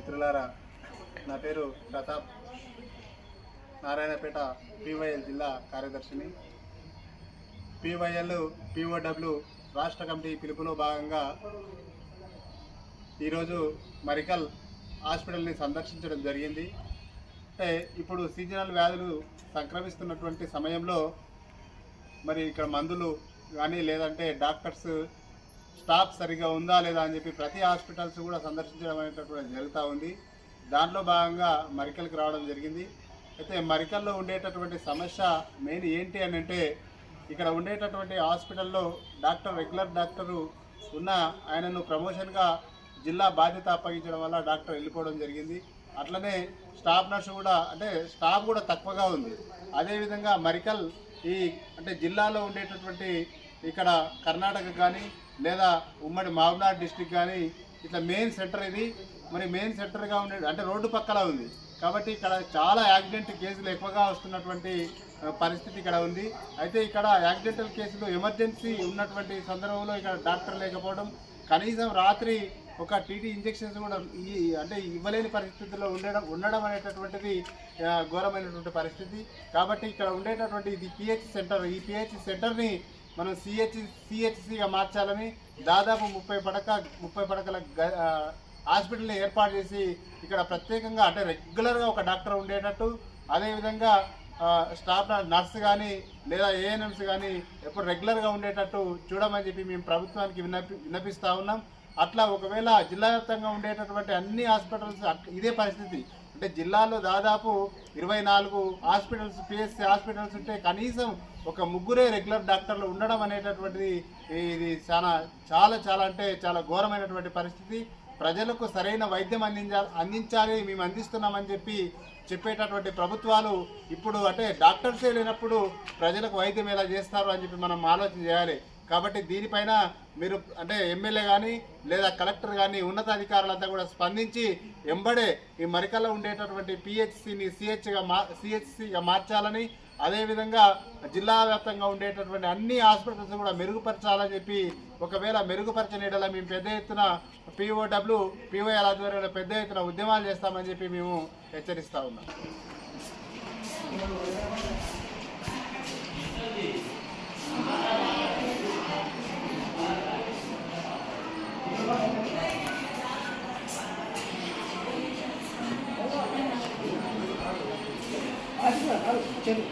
మిత్రులారా నా పేరు ప్రతాప్. నారాయణపేట పివైఎల్ జిల్లా కార్యదర్శిని. పివైఎల్ పిఓడబ్ల్యూ రాష్ట్ర కమిటీ పిలుపులో భాగంగా ఈరోజు మరికల్ హాస్పిటల్ని సందర్శించడం జరిగింది. అంటే ఇప్పుడు సీజనల్ వ్యాధులు సంక్రమిస్తున్నటువంటి సమయంలో మరి ఇక్కడ మందులు కానీ లేదంటే డాక్టర్స్ స్టాఫ్ సరిగా ఉందా లేదా అని చెప్పి ప్రతి హాస్పిటల్స్ కూడా సందర్శించడం అనేటటువంటి జరుగుతూ ఉంది. దాంట్లో భాగంగా మరికల్కి రావడం జరిగింది. అయితే మరికల్లో ఉండేటటువంటి సమస్య మెయిన్ ఏంటి అని అంటే ఇక్కడ ఉండేటటువంటి హాస్పిటల్లో డాక్టర్ రెగ్యులర్ డాక్టరు ఉన్న ఆయనను ప్రమోషన్గా జిల్లా బాధ్యత అప్పగించడం వల్ల డాక్టర్ వెళ్ళిపోవడం జరిగింది. అట్లనే స్టాఫ్ నర్సు కూడా అంటే స్టాఫ్ కూడా తక్కువగా ఉంది. అదేవిధంగా మరికల్ ఈ అంటే జిల్లాలో ఉండేటటువంటి ఇక్కడ కర్ణాటక కానీ లేదా ఉమ్మడి మహబూబ్నాథ్ డిస్టిక్ కానీ ఇట్లా మెయిన్ సెంటర్ ఇది. మరి మెయిన్ సెంటర్గా ఉండే అంటే రోడ్డు పక్కల ఉంది. కాబట్టి ఇక్కడ చాలా యాక్సిడెంట్ కేసులు ఎక్కువగా వస్తున్నటువంటి పరిస్థితి ఇక్కడ ఉంది. అయితే ఇక్కడ యాక్సిడెంటల్ కేసులు ఎమర్జెన్సీ ఉన్నటువంటి సందర్భంలో ఇక్కడ డాక్టర్ లేకపోవడం కనీసం రాత్రి ఒక టీటీ ఇంజెక్షన్స్ కూడా ఈ అంటే ఇవ్వలేని పరిస్థితుల్లో ఉండడం ఉండడం అనేటటువంటిది ఘోరమైనటువంటి పరిస్థితి. కాబట్టి ఇక్కడ ఉండేటటువంటి ఇది పిహెచ్ సెంటర్ ఈ పిహెచ్ సెంటర్ని మనం సిహెచ్ సిహెచ్సిగా మార్చాలని దాదాపు ముప్పై పడక ముప్పై పడకల గ- హాస్పిటల్ని ఏర్పాటు చేసి ఇక్కడ ప్రత్యేకంగా అంటే రెగ్యులర్గా ఒక డాక్టర్ ఉండేటట్టు అదేవిధంగా స్టాఫ్ నర్స్ కానీ లేదా ఏఎన్ఎంస్ కానీ ఎప్పుడు రెగ్యులర్గా ఉండేటట్టు చూడమని చెప్పి మేము ప్రభుత్వానికి విన్నపి విన్నపిస్తూ ఉన్నాం. అట్లా ఒకవేళ జిల్లా వ్యాప్తంగా ఉండేటటువంటి అన్ని హాస్పిటల్స్ ఇదే పరిస్థితి. అంటే జిల్లాలో దాదాపు ఇరవై నాలుగు హాస్పిటల్స్ పిఎస్సి హాస్పిటల్స్ ఉంటే కనీసం ఒక ముగ్గురే రెగ్యులర్ డాక్టర్లు ఉండడం అనేటటువంటిది ఇది చాలా చాలా చాలా అంటే చాలా ఘోరమైనటువంటి పరిస్థితి. ప్రజలకు సరైన వైద్యం అందించాలి అందించాలి మేము అందిస్తున్నామని చెప్పి చెప్పేటటువంటి ప్రభుత్వాలు ఇప్పుడు అంటే డాక్టర్సే లేనప్పుడు ప్రజలకు వైద్యం ఎలా చేస్తారు అని చెప్పి మనం ఆలోచన చేయాలి. కాబట్టి దీనిపైన మీరు అంటే ఎమ్మెల్యే కానీ లేదా కలెక్టర్ కానీ ఉన్నతాధికారులంతా కూడా స్పందించి ఎంబడే ఈ మరికల్లో ఉండేటటువంటి పిహెచ్సిని సిహెచ్గా మా సిహెచ్సిగా మార్చాలని అదేవిధంగా జిల్లా వ్యాప్తంగా ఉండేటటువంటి అన్ని హాస్పిటల్స్ కూడా మెరుగుపరచాలని చెప్పి ఒకవేళ మెరుగుపరచని యెడల మేము పెద్ద ఎత్తున పిఓడబ్ల్యూ పిఓఎల్ ఆధ్వర్యంలో పెద్ద ఎత్తున ఉద్యమాలు చేస్తామని చెప్పి మేము హెచ్చరిస్తా ఉన్నాం. Itu enggak.